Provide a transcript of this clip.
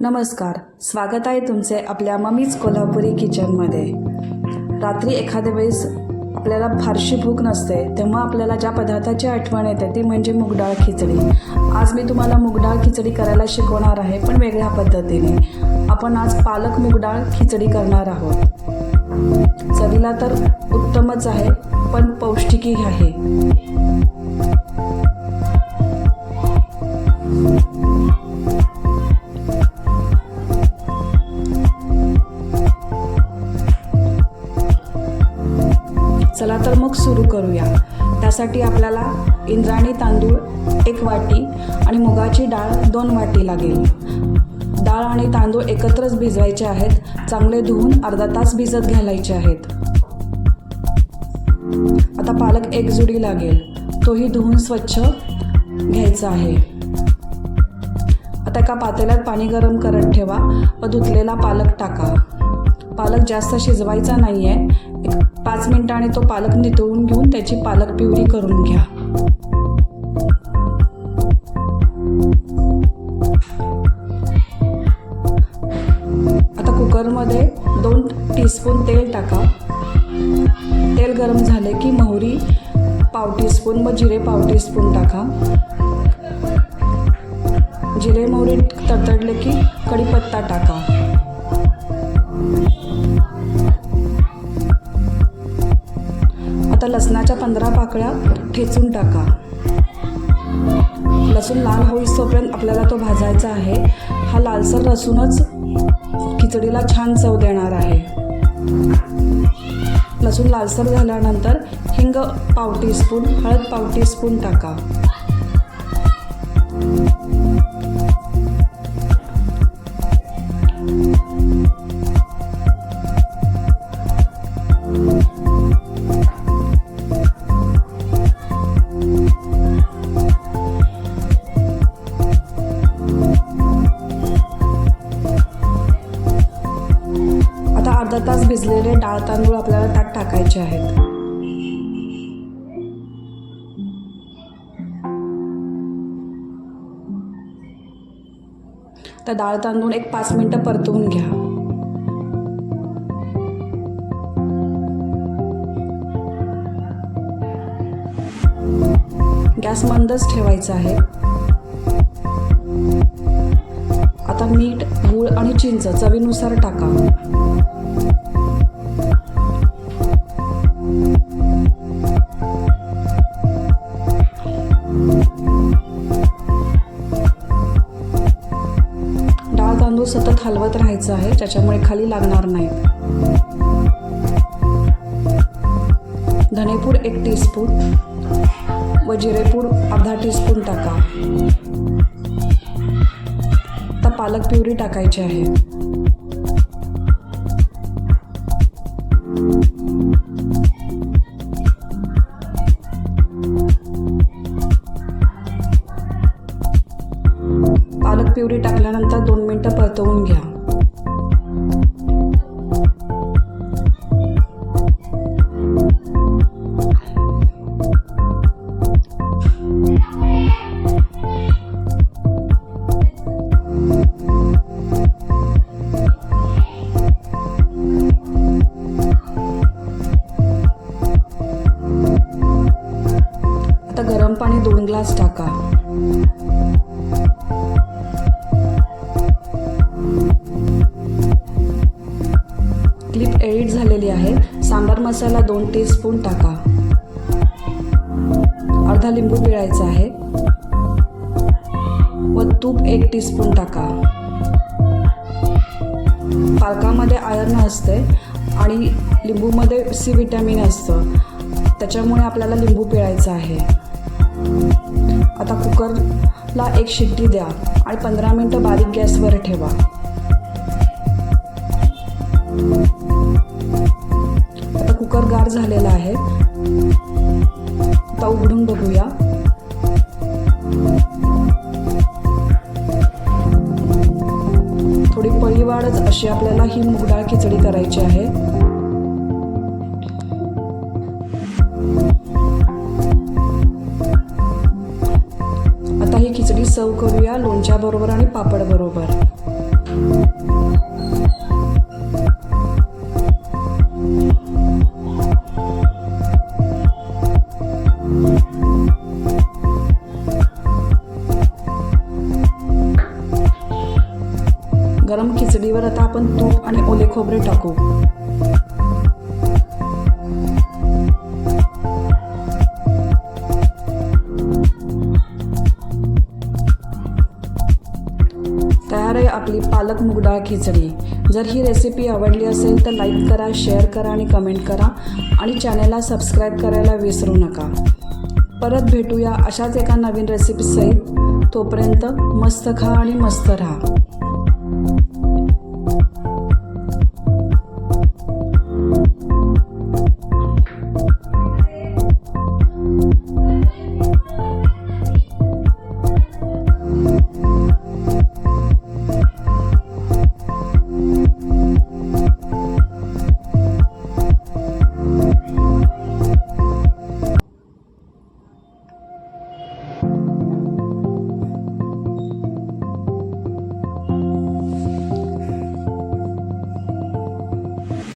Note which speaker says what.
Speaker 1: नमस्कार स्वागत आहे तुमचे आपल्या मम्मीज कोल्हापुरी किचनमध्ये रात्री एखाद्या वेळेस आपल्याला फारशी भूक नसते तेव्हा आपल्याला ज्या पदार्थाची आठवण येते ती म्हणजे मुगडाळ खिचडी. आज मी तुम्हाला मुगडाळ खिचडी करायला शिकवणार आहे पण वेगळ्या पद्धतीने. आपण आज पालक मुगडाळ खिचडी करणार आहोत. चवीला तर उत्तमच आहे पण पौष्टिकही आहे. चला तर मग सुरू करूया. त्यासाठी आपल्याला इंद्राणी तांदूळ एक वाटी आणि मुगाची डाळ दोन वाटी लागेल. डाळ आणि तांदूळ एकत्रच भिजवायचे आहेत. चांगले धुवून अर्धा तास भिजत घालायचे आहेत. आता पालक एक जुडी लागेल. तोही धुवून स्वच्छ घ्यायचा आहे. आता एका पातेल्यात पाणी गरम करत ठेवा व धुतलेला पालक टाका. पालक जास्त शिजवायचा नाही आहे पाच मिनिटांनी तो पालक नितळून घेऊन त्याची पालक पिवळी करून घ्या. आता कुकरमध्ये दोन टीस्पून तेल टाका. तेल गरम झाले की मोहरी पाव टीस्पून व जिरे पाव टीस्पून टाका. जिरे मोहरी तडतडले की कढीपत्ता टाका. लसणाच्या पंधरा पाकळ्या ठेचून टाका. लसूण लाल होईस्तोपर्यंत आपल्याला तो भाजायचा आहे. हा लालसर लसूणच खिचडीला छान चव देणार आहे. लसूण लालसर झाल्यानंतर हिंग पाव टीस्पून हळद पाव टीस्पून टाका. डाळ तांदूळ आपल्याला त्यात टाकायचे आहेत. तर डाळ तांदूळ एक पाच मिनटं परतवून घ्या. गॅस मंदच ठेवायचा आहे. आता मीठ गूळ आणि चिंच चवीनुसार टाका. सतत हलवत राहायचं आहे त्याच्यामुळे खाली लागणार नाहीत. धनेपूड एक टीस्पून व जिरेपूड अर्धा टीस्पून टाका. आता पालक प्युरी टाकायची आहे. क्लिप एडिट झालेली आहे. सांबार मसाला दोन टीस्पून टाका. अर्धा लिंबू पिळायचा आहे. व तूप एक टीस्पून टाका. पालकामध्ये आयर्न असते आणि लिंबूमध्ये सी विटॅमिन असतं. त्याच्यामुळे आपल्याला लिंबू पिळायचा आहे. आता कुकरला एक शिट्टी द्या आणि पंधरा मिनटं बारीक गॅसवर ठेवा. आता कुकर गार झालेला आहे. आता उघडून बघूया. थोडी पळीवाडच अशी आपल्याला ही मुगडाळ खिचडी करायची आहे. सर्व करूया लोणच्याबरोबर आणि पापडबरोबर गरम खिचडीवर आता आपण तूप आणि ओले खोबरे टाकू. भात मुगडाळ खिचडी. जर ही रेसिपी आवडली असेल तर लाईक करा शेअर करा आणि कमेंट करा. आणि चॅनलला सबस्क्राईब करायला विसरू नका. परत भेटूया अशाच एका नवीन रेसिपीसहित तोपर्यंत मस्त खा आणि मस्त राहा.